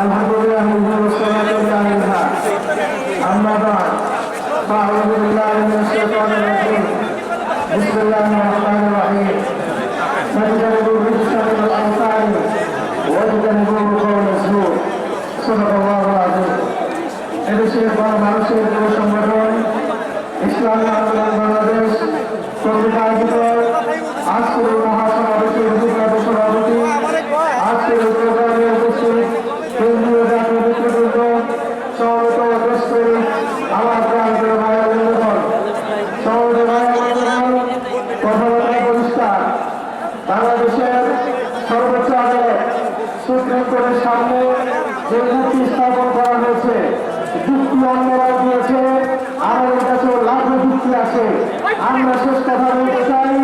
الحمد لله المستمر عليها أما بعد فأعوذ بالله من الشيطان الرجيم بسم الله الرحمن الرحيم فاجتنبوا الرجس من الأنصار واجتنبوا قول الزور صدق الله العظيم এদেশের মানুষের সংগঠন ইসলাম বাংলাদেশ কর্তৃক আয়োজিত আজ চত্বরের সামনে যে মূর্তি স্থাপন করা হয়েছে, যুক্তি অন্যরা দিয়েছে আমাদের কাছে লাভ যুক্তি আছে। আমরা শেষ কথা বলতে চাই